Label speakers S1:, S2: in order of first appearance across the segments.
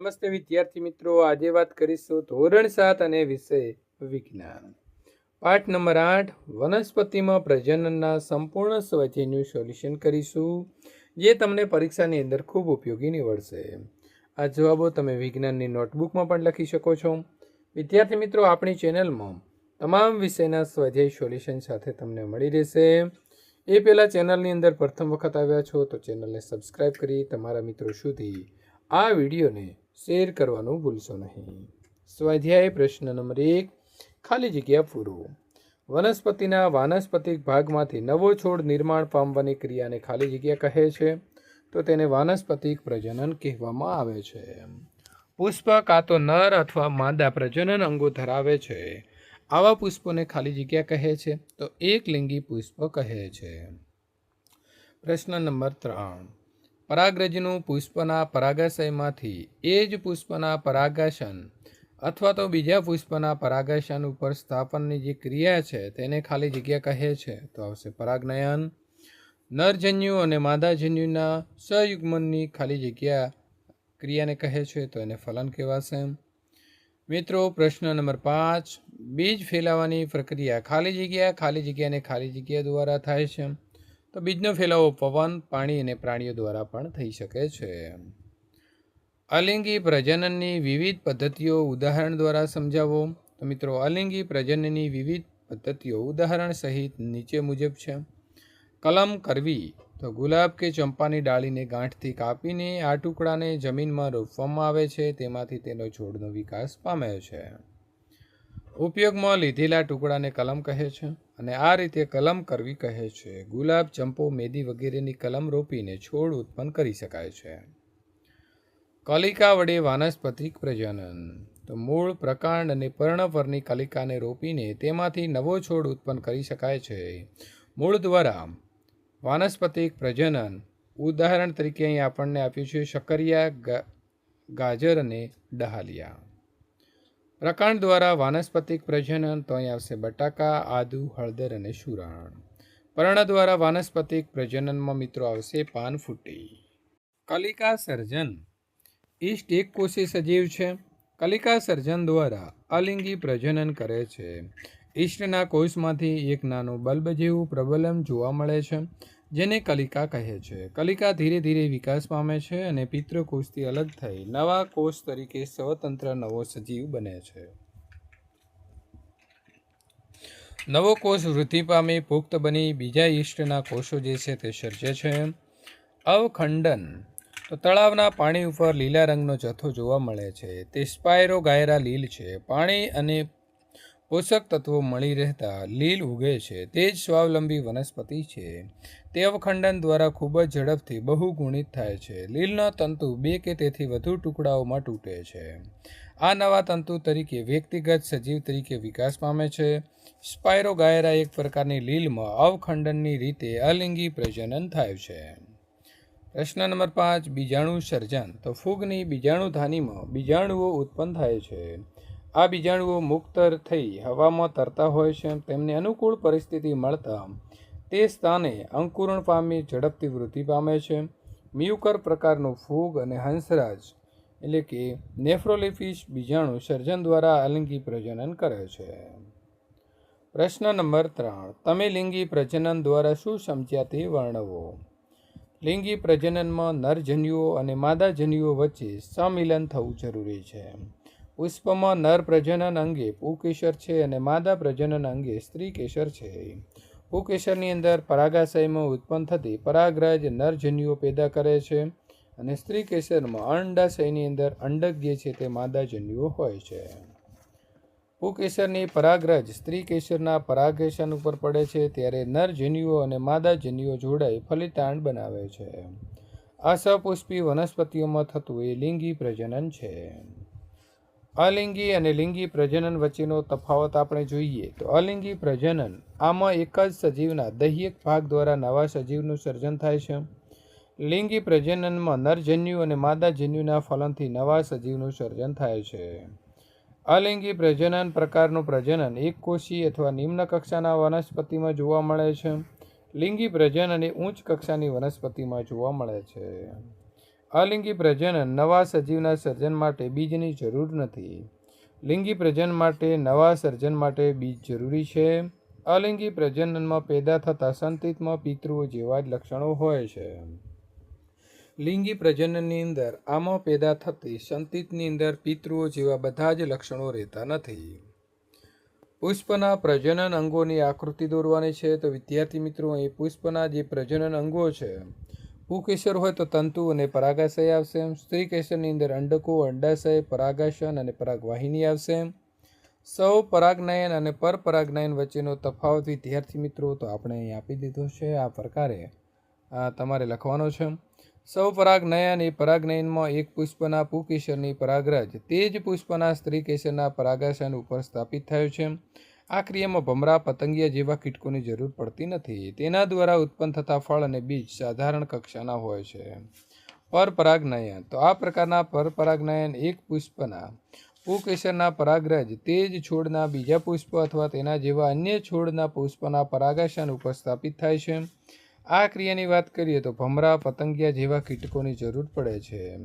S1: નમસ્તે વિદ્યાર્થી મિત્રો. આજે વાત કરીશું ધોરણ સાત અને વિષય વિજ્ઞાન. પાઠ નંબર આઠ, વનસ્પતિમાં પ્રજનનના સંપૂર્ણ સ્વાધ્યાયનું સોલ્યુશન કરીશું, જે તમને પરીક્ષાની અંદર ખૂબ ઉપયોગી નીવડશે. આ જવાબો તમે વિજ્ઞાનની નોટબુકમાં પણ લખી શકો છો. વિદ્યાર્થી મિત્રો, આપણી ચેનલમાં તમામ વિષયના સ્વાધ્યાય સોલ્યુશન સાથે તમને મળી રહેશે. એ પહેલાં ચેનલની અંદર પ્રથમ વખત આવ્યા છો તો ચેનલને સબસ્ક્રાઈબ કરી તમારા મિત્રો સુધી આ વિડીયોને શેર કરવાનું ભૂલશો નહીં. સ્વાધ્યાય પ્રશ્ન નંબર એક. ખાલી જગ્યા પૂરો. વનસ્પતિના વાનસ્પતિક ભાગમાંથી નવો છોડ નિર્માણ પામવાની ક્રિયાને ખાલી જગ્યા કહે છે? તો તેને વાનસ્પતિક પ્રજનન કહેવામાં આવે છે. પુષ્પ કાં તો નર અથવા માદા પ્રજનન અંગો ધરાવે છે. આવા પુષ્પોને ખાલી જગ્યા કહે છે? તો એક લિંગી પુષ્પ કહે છે. પ્રશ્ન નંબર ત્રણ. પરાગરજનું પુષ્પના પરાગાશયમાંથી એ જ પુષ્પના પરાગાશન અથવા તો બીજા પુષ્પના પરાગાશન ઉપર સ્થાપનની જે ક્રિયા છે તેને ખાલી જગ્યા કહે છે. તો આવશે પરાગનયન. નરજન્યુ અને માદાજન્યુના સયુગ્મનની ખાલી જગ્યા ક્રિયાને કહે છે તો એને ફલન કહેવાશે. મિત્રો, પ્રશ્ન નંબર પાંચ. બીજ ફેલાવાની પ્રક્રિયા ખાલી જગ્યા, ખાલી જગ્યાને ખાલી જગ્યા દ્વારા થાય છે. તો બીજનો ફેલાવો પવન, પાણી અને પ્રાણીઓ દ્વારા પણ થઈ શકે છે. અલિંગી પ્રજનનની વિવિધ પદ્ધતિઓ ઉદાહરણ દ્વારા સમજાવો. તો મિત્રો, અલિંગી પ્રજનનની વિવિધ પદ્ધતિઓ ઉદાહરણ સહિત નીચે મુજબ છે. કલમ કરવી. તો ગુલાબ કે ચંપાની ડાળીને ગાંઠથી કાપીને આ ટુકડાને જમીનમાં રોપવામાં આવે છે. તેમાંથી તેનો છોડનો વિકાસ પામે છે. ઉપયોગમાં લીધેલા ટુકડાને કલમ કહે છે. અને આ રીતે કલમ કરવી કહે છે, ગુલાબ, ચંપો, મેદી વગેરેની કલમ રોપીને છોડ ઉત્પન્ન કરી શકાય છે. કલિકા વડે વાનસ્પતિક પ્રજનન. તો મૂળ, પ્રકાંડ અને પર્ણપરની કલિકાને રોપીને તેમાંથી નવો છોડ ઉત્પન્ન કરી શકાય છે. મૂળ દ્વારા વાનસ્પતિક પ્રજનન. ઉદાહરણ તરીકે અહીં આપણને આપ્યું છે, શકરિયા ગાજર અને ડહાલિયા. પ્રકાંડ દ્વારા વાનસ્પતિક પ્રજનન તો અહીં આવશે બટાકા, આદુ, હળદર અને શુરાણ પર્ણ દ્વારા વાનસ્પતિક પ્રજનનમાં મિત્રો આવશે પાન ફૂટી. કલિકા સર્જન. ઈષ્ટ એક કોષી સજીવ છે. કલિકા સર્જન દ્વારા અલિંગી પ્રજનન કરે છે. ઈષ્ટના કોષમાંથી એક નાનું બલ્બ જેવું પ્રબલન જોવા મળે છે. જેને કલિકા કહે છે. કલિકા ધીરે ધીરે વિકાસ પામે છે અને પિતૃકોષથી અલગ થઈ નવા કોષ તરીકે સ્વતંત્ર નવો સજીવ બને છે. નવો કોષ વૃદ્ધિ પામી, પુખ્ત બની, બીજા ઈષ્ટના કોષો જે છે તે સર્જે છે. અવખંડન. તો તળાવના પાણી ઉપર લીલા રંગનો જથ્થો જોવા મળે છે. તે સ્પાયરો ગાયરા લીલ છે. પાણી અને પોષક તત્વો મળી રહેતા લીલ ઉગે છે. તે જ સ્વાવલંબી વનસ્પતિ છે. તે અવખંડન દ્વારા ખૂબ જ ઝડપથી બહુગુણિત થાય છે. લીલના તંતુ બે કે તેથી વધુ ટુકડાઓમાં તૂટે છે. આ નવા તંતુ તરીકે વ્યક્તિગત સજીવ તરીકે વિકાસ પામે છે. સ્પાયરોગાયરા એક પ્રકારની લીલમાં અવખંડનની રીતે અલિંગી પ્રજનન થાય છે. પ્રશ્ન નંબર પાંચ, બીજાણુ સર્જન. તો ફૂગની બીજાણુધાનીમાં બીજાણુઓ ઉત્પન્ન થાય છે. આ બીજાણુઓ મુક્ત થઈ હવામાં તરતા હોય છે તેમને અનુકૂળ પરિસ્થિતિ મળતા તે સ્થાને અંકુરણ પામી ઝડપથી વૃદ્ધિ પામે છે. મ્યુકર પ્રકારનું ફૂગ અને હંસરાજ, એટલે કે નેફ્રોલિફિશ બીજાણુ સર્જન દ્વારા અલિંગી પ્રજનન કરે છે. પ્રશ્ન નંબર ત્રણ, તમે લિંગી પ્રજનન દ્વારા શું સમજ્યા તે વર્ણવો? લિંગી પ્રજનનમાં નરજન્યુઓ અને માદાજન્યુઓ વચ્ચે સંમિલન થવું જરૂરી છે. પુષ્પમાં નર પ્રજનન અંગે પુકેશર છે અને માદા પ્રજનન અંગે સ્ત્રી કેસર છે. પુકેશરની અંદર પરાગાશયમાં ઉત્પન્ન થતી પરાગરજ નરજન્યુઓ પેદા કરે છે અને સ્ત્રી કેસરમાં અંડાશયની અંદર અંડક જે છે તે માદાજન્યુઓ હોય છે. પુકેસરની પરાગરજ સ્ત્રી કેસરના પરાગેશન ઉપર પડે છે ત્યારે નરજન્યુઓ અને માદાજન્યુઓ જોડાઈ ફલિતાંડ બનાવે છે. આ સપુષ્પી વનસ્પતિઓમાં થતું એ લિંગી પ્રજનન છે. અલિંગી અને લિંગી પ્રજનન વચ્ચેનો તફાવત આપણે જોઈએ તો અલિંગી પ્રજનન આમાં એક જ સજીવના દૈહિક ભાગ દ્વારા નવા સજીવનું સર્જન થાય છે. લિંગી પ્રજનનમાં નરજન્યુ અને માદાજન્યુના ફલનથી નવા સજીવનું સર્જન થાય છે. અલિંગી પ્રજનન પ્રકારનું પ્રજનન એક કોષી અથવા નિમ્ન કક્ષાના વનસ્પતિમાં જોવા મળે છે. લિંગી પ્રજનન એ ઉચ્ચ કક્ષાની વનસ્પતિમાં જોવા મળે છે. અલિંગી પ્રજનન નવા સજીવના સર્જન માટે બીજની જરૂર નથી. લિંગી પ્રજનન માટે નવા સર્જન માટે બીજ જરૂરી છે. અલિંગી પ્રજનનમાં પેદા થતા સંતિતમાં પિતૃઓ જેવા જ લક્ષણો હોય છે. લિંગી પ્રજનનની અંદર આમાં પેદા થતી સંતિતની અંદર પિતૃઓ જેવા બધા જ લક્ષણો રહેતા નથી. પુષ્પના પ્રજનન અંગોની આકૃતિ દોરવાની છે તો વિદ્યાર્થી મિત્રો, અહીં પુષ્પના જે પ્રજનન અંગો છે પુકેશર હોય તો તંતુ અને પરાગાશય આવશે. સ્ત્રી કેશરની અંદર અંડકો, અંડાશય, પરાગાશન અને પરાગવાહિની આવશે. એમ સૌ પરાગનયન અને પરપરાગનયન વચ્ચેનો તફાવત વિદ્યાર્થી મિત્રો, તો આપણે અહીં આપી દીધો છે. આ પ્રકારે, આ તમારે લખવાનો છે. સૌ પરાગનયન એ પરાગનયનમાં એક પુષ્પના પુકેશરની પરાગરજ. તે જ પુષ્પના સ્ત્રી કેશરના પરાગાશન ઉપર સ્થાપિત થયો છે. આ ક્રિયામાં ભમરા, પતંગિયા જેવા કીટકોની જરૂર પડતી નથી. તેના દ્વારા ઉત્પન્ન થતા ફળ અને બીજ સાધારણ કક્ષાના હોય છે. પરપરાગનયન. તો આ પ્રકારના પરપરાગનયન એક પુષ્પના પુકેસરના પરાગરજ તે જ છોડના બીજા પુષ્પ અથવા તેના જેવા અન્ય છોડના પુષ્પના પરાગાશન ઉપર સ્થાપિત થાય છે. આ ક્રિયાની વાત કરીએ તો ભમરા, પતંગિયા જેવા કીટકોની જરૂર પડે છે.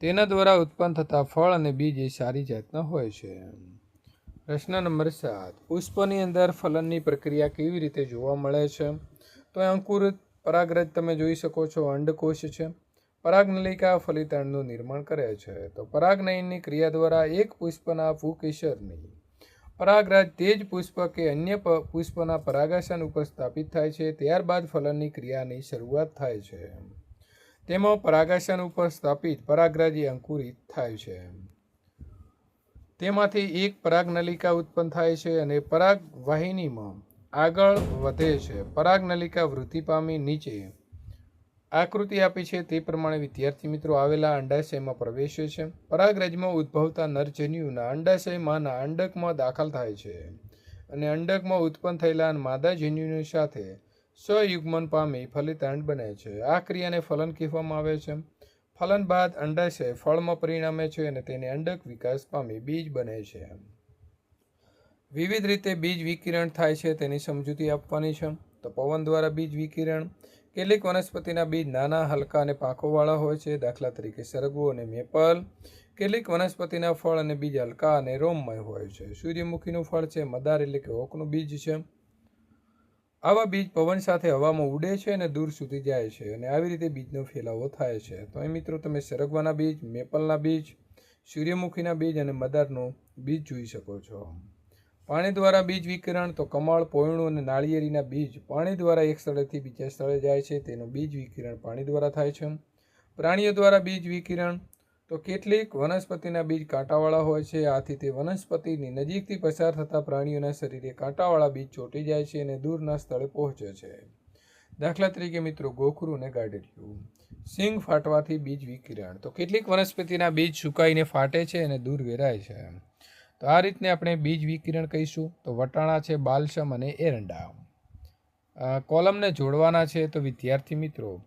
S1: તેના દ્વારા ઉત્પન્ન થતા ફળ અને બીજ એ સારી જાતના હોય છે. પ્રશ્ન નંબર સાત. પુષ્પની અંદર ફલનની પ્રક્રિયા કેવી રીતે જોવા મળે છે? તો અંકુરિત પરાગરજ તમે જોઈ શકો છો અંડકોશ છે. પરાગનલિકા ફલિતાંડનું નિર્માણ કરે છે. તો પરાગનયનની ક્રિયા દ્વારા એક પુષ્પના ફૂકેશરની પરાગરાજ તે જ પુષ્પ કે અન્ય પુષ્પના પરાગાશન ઉપર સ્થાપિત થાય છે, ત્યારબાદ ફલનની ક્રિયાની શરૂઆત થાય છે. તેમાં પરાગાશન ઉપર સ્થાપિત પરાગરાજી અંકુરિત થાય છે. તેમાંથી એક પરાગનલિકા ઉત્પન્ન થાય છે અને પરાગવાહિનીમાં આગળ વધે છે. પરાગનલિકા વૃદ્ધિ પામી નીચે આકૃતિ આપી છે. તે પ્રમાણે વિદ્યાર્થી મિત્રો આવેલા અંડાશયમાં પ્રવેશે છે. પરાગરજમાં ઉદ્ભવતા નરજન્યુના અંડાશયમાંના અંડકમાં દાખલ થાય છે અને અંડકમાં ઉત્પન્ન થયેલા માદા જન્યુની સાથે સ્વયુગ્મન પામી ફલિતાંડ બને છે. આ ક્રિયાને ફલન કહેવામાં આવે છે. ફલન બાદ અંડાશય ફળમાં પરિણમે છે અને તેને અંડક વિકાસ પામી બીજ બને છે. વિવિધ રીતે બીજ વિકિરણ થાય છે તેની સમજૂતી આપવાની છે. તો પવન દ્વારા બીજ વિકિરણ. કેટલીક વનસ્પતિના બીજ નાના, હલકા અને પાંખોવાળા હોય છે. દાખલા તરીકે સરગવો અને મેપલ. કેટલીક વનસ્પતિના ફળ અને બીજ હલકા અને રોમમય હોય છે. સૂર્યમુખીનું ફળ છે, મદાર એટલે કે ઓકનું બીજ છે. આવા બીજ પવન સાથે હવામાં ઉડે છે અને દૂર સુધી જાય છે અને આવી રીતે બીજનો ફેલાવો થાય છે. તો અહીં મિત્રો તમે સરગવાના બીજ, મેપલના બીજ, સૂર્યમુખીના બીજ અને મદારનું બીજ જોઈ શકો છો. પાણી દ્વારા બીજ વિકિરણ તો કમળ, પોયણું અને નાળિયેરીના બીજ પાણી દ્વારા એક સ્થળેથી બીજા સ્થળે જાય છે. તેનું બીજ વિકિરણ પાણી દ્વારા થાય છે. પ્રાણીઓ દ્વારા બીજ વિકિરણ તો કેટલીક વનસ્પતિના બીજ કાંટાવાળા હોય છે. આથી તે વનસ્પતિની નજીકથી પસાર થતા પ્રાણીઓના શરીરે કાંટાવાળા બીજ ચોંટી જાય છે અને દૂરના સ્થળે પહોંચે છે. દાખલા તરીકે મિત્રો, ગોખરું અને ગાડરિયું સિંગ ફાટવાથી બીજ વિકિરણ. તો કેટલીક વનસ્પતિના બીજ સુકાઈને ફાટે છે અને દૂર વેરાય છે. તો આ રીતને આપણે બીજ વિકિરણ કહીશું. તો વટાણા છે, બાલસમ અને એરંડા. કોલમને જોડવાના છે. તો વિદ્યાર્થી મિત્રો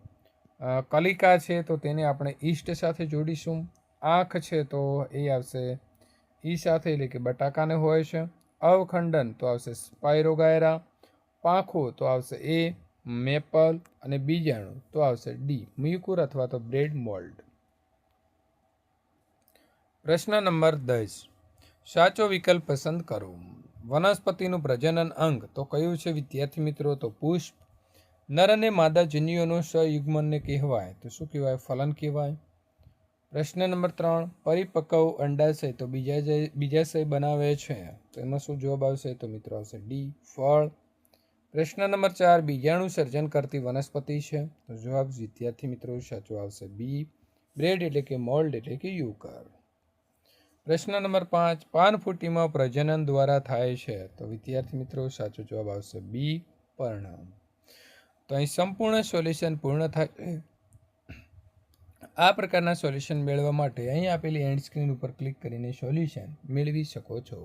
S1: કલિકા છે તો તેને આપણે ઈષ્ટ સાથે જોડીશું. આંખ છે તો એ આવશે ઈ સાથે, એટલે કે બટાકાને હોય છે. અવખંડન તો આવશે સ્પાયરોગાયરા. પાંખો તો આવશે એ મેપલ અને બીજાણુ તો આવશે ડી મ્યુકુર અથવા તો બ્રેડ મોલ્ડ. પ્રશ્ન નંબર દસ. સાચો વિકલ્પ પસંદ કરો. વનસ્પતિનું પ્રજનન અંગ તો કયું છે? વિદ્યાર્થી મિત્રો, તો પુષ્પ નર અને માદા જન્યુઓનું સયુગ્મનને કહેવાય. તો શું કહેવાય? ફલન કહેવાય. પ્રશ્ન નંબર ત્રણ, પરિપક્વ અંડાશય તો બીજા બીજાશય બનાવે છે. તો એમાં શું જવાબ આવશે? તો મિત્રો આવશે ડી, ફળ. પ્રશ્ન નંબર ચાર, બીજાણુ સર્જન કરતી વનસ્પતિ છે. તો જવાબ વિદ્યાર્થી મિત્રો સાચો આવશે બી, બ્રેડ એટલે કે મોલ્ડ એટલે કે યુકર. પ્રશ્ન નંબર પાંચ પાનફૂટીમાં પ્રજનન દ્વારા થાય છે. તો વિદ્યાર્થી મિત્રો સાચો જવાબ આવશે બી પર્ણ તો અહીં સંપૂર્ણ સોલ્યુશન પૂર્ણ થાય. આ પ્રકારના સોલ્યુશન મેળવવા માટે અહીં આપેલી એન્ડ સ્ક્રીન ઉપર ક્લિક કરીને સોલ્યુશન મેળવી શકો છો.